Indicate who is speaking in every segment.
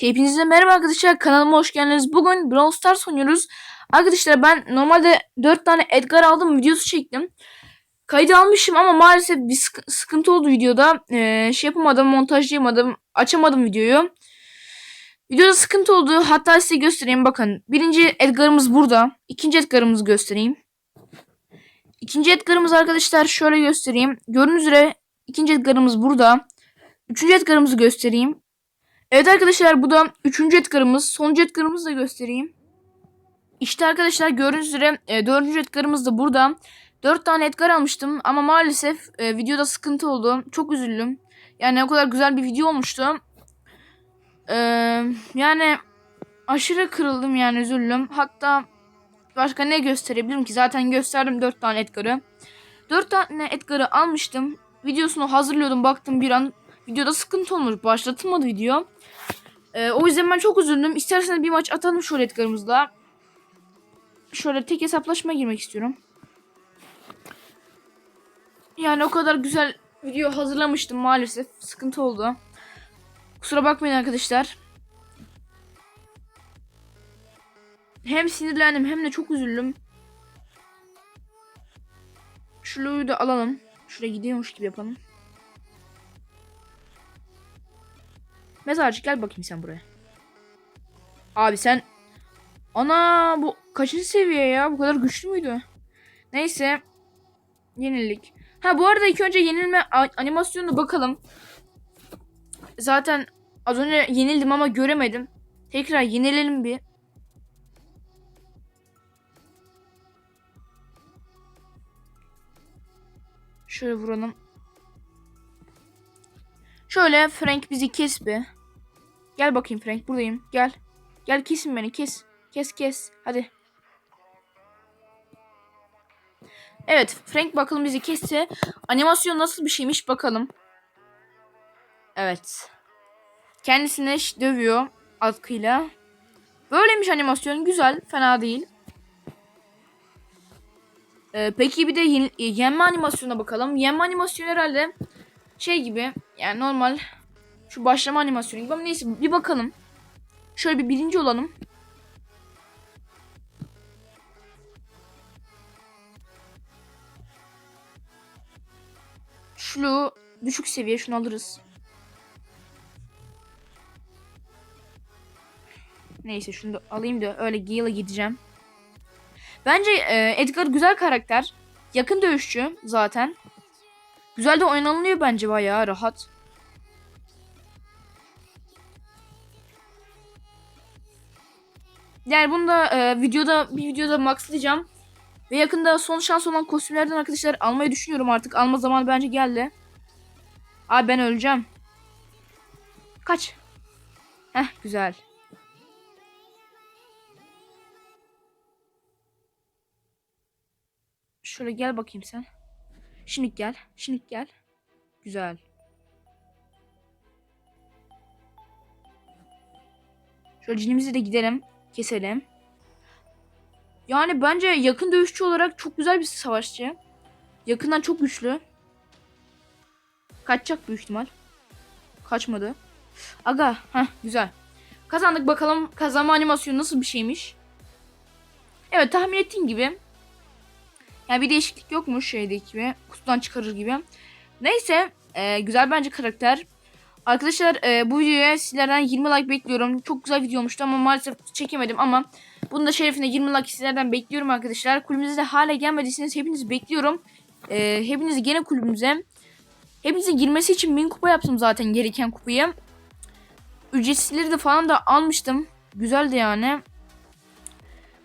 Speaker 1: Hepinize merhaba arkadaşlar kanalıma hoş geldiniz. Bugün Brawl Stars oynuyoruz. Arkadaşlar ben normalde 4 tane Edgar aldım videosu çektim. Kaydı almışım ama maalesef bir sık- sıkıntı oldu videoda. Ee, şey yapamadım montajlayamadım açamadım videoyu. Videoda sıkıntı oldu. Hatta size göstereyim bakın. Birinci Edgar'ımız burada. İkinci Edgar'ımızı göstereyim. İkinci Edgar'ımız arkadaşlar şöyle göstereyim. Gördüğünüz üzere ikinci Edgar'ımız burada. Üçüncü Edgar'ımızı göstereyim. Evet arkadaşlar bu da üçüncü Edgar'ımız. Sonuncu Edgar'ımızı da göstereyim. İşte arkadaşlar gördüğünüz üzere e, dördüncü Edgar'ımız da burada. Dört tane Edgar almıştım ama maalesef e, videoda sıkıntı oldu. Çok üzüldüm. Yani o kadar güzel bir video olmuştu. Ee, yani aşırı kırıldım yani üzüldüm. Hatta başka ne gösterebilirim ki? Zaten gösterdim dört tane Edgar'ı. Dört tane Edgar'ı almıştım. Videosunu hazırlıyordum baktım bir an videoda sıkıntı olmuş. Başlatılmadı video. Ee, o yüzden ben çok üzüldüm. İsterseniz bir maç atalım şöyle Edgar'ımızla. Şöyle tek hesaplaşma girmek istiyorum. Yani o kadar güzel video hazırlamıştım maalesef. Sıkıntı oldu. Kusura bakmayın arkadaşlar. Hem sinirlendim hem de çok üzüldüm. Şurayı da alalım. Şuraya gidiyormuş gibi yapalım. Mezarcık gel bakayım sen buraya. Abi sen... Ana bu kaçıncı seviye ya? Bu kadar güçlü müydü? Neyse. Yenildik. Ha bu arada ilk önce yenilme animasyonuna bakalım. Zaten az önce yenildim ama göremedim. Tekrar yenilelim bir. Şöyle vuralım. Şöyle Frank bizi kes be. Gel bakayım Frank buradayım. Gel. Gel kesin beni kes. Kes kes. Hadi. Evet Frank bakalım bizi kesse. Animasyon nasıl bir şeymiş bakalım. Evet. Kendisine dövüyor atkıyla. Böyleymiş animasyon. Güzel. Fena değil. Ee, peki bir de yen- yenme animasyonuna bakalım. Yenme animasyonu herhalde şey gibi yani normal şu başlama animasyonu gibi ama neyse bir bakalım. Şöyle bir birinci olalım. Şu düşük seviye şunu alırız. Neyse şunu da alayım da öyle Gale'a gideceğim. Bence e, Edgar güzel karakter. Yakın dövüşçü zaten. Güzel de oynanılıyor bence bayağı rahat. Yani bunu da e, videoda bir videoda maxlayacağım. Ve yakında son şans olan kostümlerden arkadaşlar almayı düşünüyorum artık. Alma zamanı bence geldi. Abi ben öleceğim. Kaç. Heh güzel. Şöyle gel bakayım sen. Şimdi gel. Şimdi gel. Güzel. Şöyle cinimizi de gidelim. Keselim. Yani bence yakın dövüşçü olarak çok güzel bir savaşçı. Yakından çok güçlü. Kaçacak büyük ihtimal. Kaçmadı. Aga. Heh güzel. Kazandık bakalım kazanma animasyonu nasıl bir şeymiş. Evet tahmin ettiğim gibi. Yani bir değişiklik yokmuş şeydeki gibi. Kutudan çıkarır gibi. Neyse. e, güzel bence karakter. Arkadaşlar e, bu videoya sizlerden 20 like bekliyorum. Çok güzel video olmuştu ama maalesef çekemedim ama bunun da şerefine 20 like sizlerden bekliyorum arkadaşlar. Kulübümüze hala gelmediyseniz hepinizi bekliyorum. E, hepinizi gene kulübümüze. Hepinizin girmesi için 1000 kupa yaptım zaten gereken kupayı. Ücretsizleri de falan da almıştım. Güzeldi yani.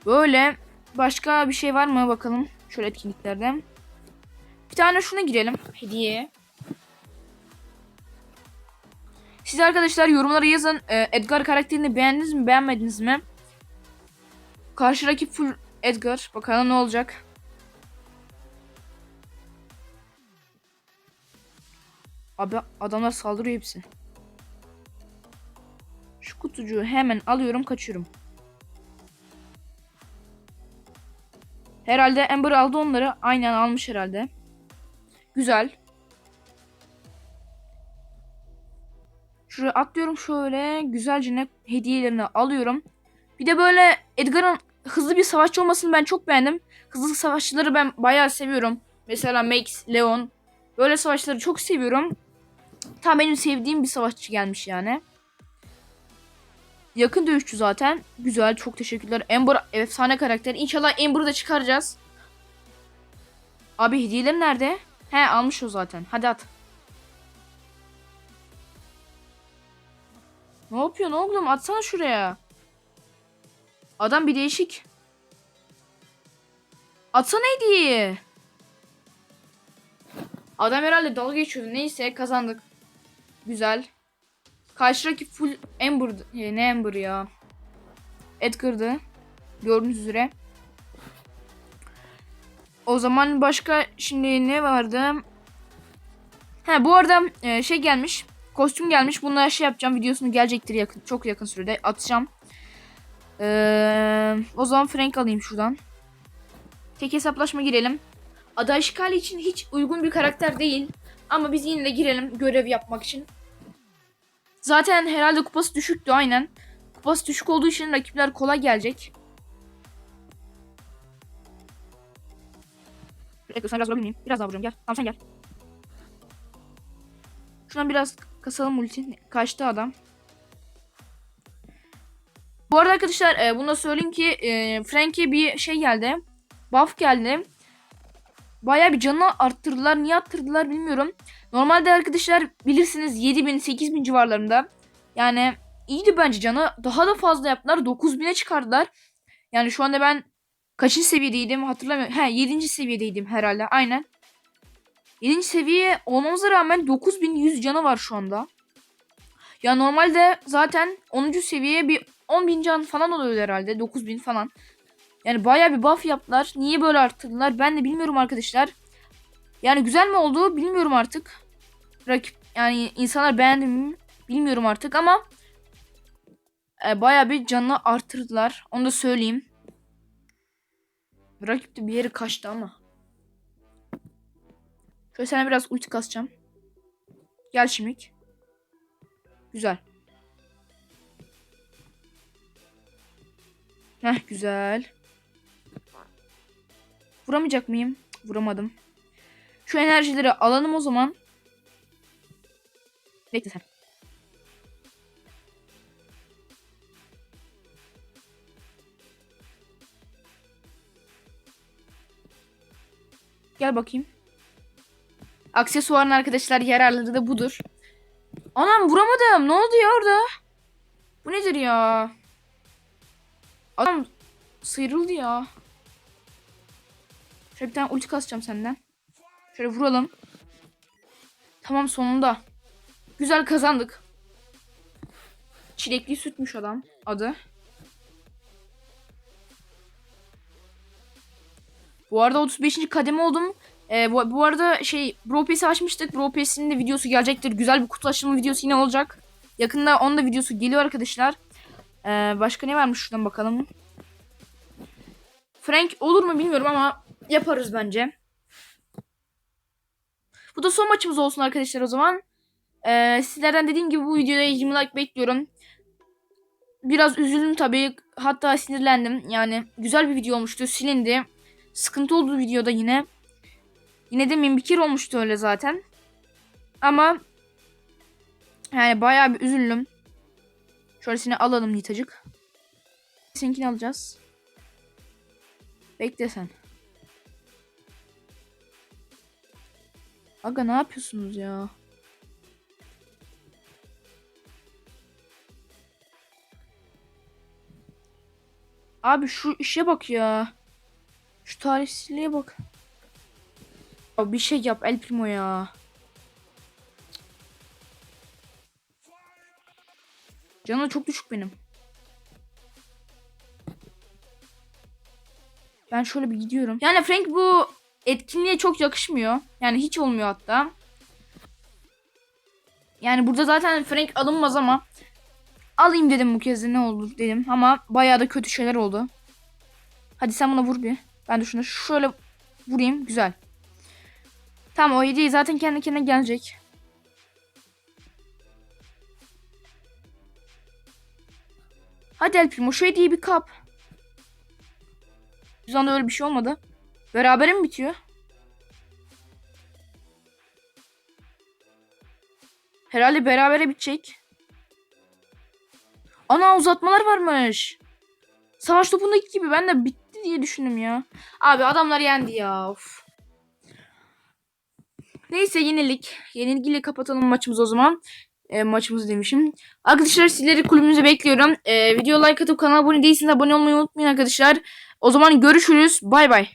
Speaker 1: Böyle başka bir şey var mı bakalım. Şöyle etkinliklerden. Bir tane şuna girelim. Hediye. Siz arkadaşlar yorumlara yazın. Ee, Edgar karakterini beğendiniz mi beğenmediniz mi? Karşı rakip full Edgar. Bakalım ne olacak. Abi adamlar saldırıyor hepsi. Şu kutucuğu hemen alıyorum kaçıyorum. Herhalde Amber aldı onları. Aynen almış herhalde. Güzel. Şuraya atlıyorum şöyle güzelce ne hediyelerini alıyorum. Bir de böyle Edgar'ın hızlı bir savaşçı olmasını ben çok beğendim. Hızlı savaşçıları ben bayağı seviyorum. Mesela Max, Leon. Böyle savaşçıları çok seviyorum. Tam benim sevdiğim bir savaşçı gelmiş yani. Yakın dövüşçü zaten. Güzel çok teşekkürler. Ember efsane karakter. İnşallah Ember'ı da çıkaracağız. Abi hediyeler nerede? He almış o zaten. Hadi at. Ne yapıyorsun oğlum? Atsana şuraya. Adam bir değişik. Atsana hediyeyi. Adam herhalde dalga geçiyordu. Neyse kazandık. Güzel. Karşı rakip full Ember. Ne Ember ya? Edgar'dı. Gördüğünüz üzere. O zaman başka şimdi ne vardı? Ha bu arada e, şey gelmiş. Kostüm gelmiş. Bunlara şey yapacağım. Videosunu gelecektir yakın, çok yakın sürede. Atacağım. Ee, o zaman Frank alayım şuradan. Tek hesaplaşma girelim. Ada işgali için hiç uygun bir karakter değil. Ama biz yine de girelim görev yapmak için. Zaten herhalde kupası düşüktü aynen. Kupası düşük olduğu için rakipler kolay gelecek. Bekle sana biraz vurabilir miyim? Biraz daha vuracağım gel. Tamam sen gel. Şuradan biraz kasalım ulti. Kaçtı adam. Bu arada arkadaşlar e, bunu da söyleyeyim ki e, Frank'e bir şey geldi. Buff geldi. Baya bir canını arttırdılar. Niye arttırdılar bilmiyorum. Normalde arkadaşlar bilirsiniz 7000 8000 civarlarında. Yani iyiydi bence canı. Daha da fazla yaptılar. 9000'e çıkardılar. Yani şu anda ben kaçıncı seviyedeydim hatırlamıyorum. He 7. seviyedeydim herhalde. Aynen. 7. seviye olmamıza rağmen 9100 canı var şu anda. Ya normalde zaten 10. seviyeye bir 10.000 can falan oluyor herhalde. 9000 falan. Yani baya bir buff yaptılar. Niye böyle arttırdılar ben de bilmiyorum arkadaşlar. Yani güzel mi oldu bilmiyorum artık. Rakip yani insanlar beğendi mi bilmiyorum artık ama e, baya bir canını arttırdılar. Onu da söyleyeyim. Rakip de bir yere kaçtı ama. Şöyle sana biraz ulti kasacağım. Gel şimdilik. Güzel. Heh güzel. Vuramayacak mıyım? Vuramadım. Şu enerjileri alalım o zaman. Bekle sen. Gel bakayım. Aksesuarın arkadaşlar yararları da budur. Anam vuramadım. Ne oldu ya orada? Bu nedir ya? Adam sıyrıldı ya. Şöyle bir tane ulti kasacağım senden. Şöyle vuralım. Tamam sonunda. Güzel kazandık. Çilekli sütmüş adam adı. Bu arada 35. kademe oldum. Ee, bu, bu arada şey Bro Pass'i açmıştık. Bro Pass'in de videosu gelecektir. Güzel bir kutu açılma videosu yine olacak. Yakında onun da videosu geliyor arkadaşlar. Ee, başka ne varmış şuradan bakalım. Frank olur mu bilmiyorum ama yaparız bence. Bu da son maçımız olsun arkadaşlar o zaman. Ee, sizlerden dediğim gibi bu videoda 20 like bekliyorum. Biraz üzüldüm tabii. Hatta sinirlendim. Yani güzel bir video olmuştu. Silindi. Sıkıntı oldu videoda yine. Yine de kere olmuştu öyle zaten. Ama yani bayağı bir üzüldüm. Şöylesine alalım Nitacık. Seninkini alacağız. Bekle sen. Aga ne yapıyorsunuz ya? Abi şu işe bak ya. Şu tarihsizliğe bak. Ya bir şey yap El Primo ya. Canı çok düşük benim. Ben şöyle bir gidiyorum. Yani Frank bu etkinliğe çok yakışmıyor. Yani hiç olmuyor hatta. Yani burada zaten Frank alınmaz ama alayım dedim bu kez de ne olur dedim ama bayağı da kötü şeyler oldu. Hadi sen buna vur bir. Ben de şunu şöyle vurayım. Güzel. Tamam o hediye zaten kendi kendine gelecek. Hadi El Primo şu hediyeyi bir kap. Anda öyle bir şey olmadı. Berabere mi bitiyor? Herhalde berabere bitecek. Ana uzatmalar varmış. Savaş topundaki gibi ben de bitti diye düşündüm ya. Abi adamlar yendi ya. Of. Neyse yenilik. Yenilgiyle kapatalım maçımızı o zaman. E, maçımızı demişim. Arkadaşlar sizleri kulübümüze bekliyorum. E, video like atıp kanala abone değilseniz abone olmayı unutmayın arkadaşlar. O zaman görüşürüz. Bay bay.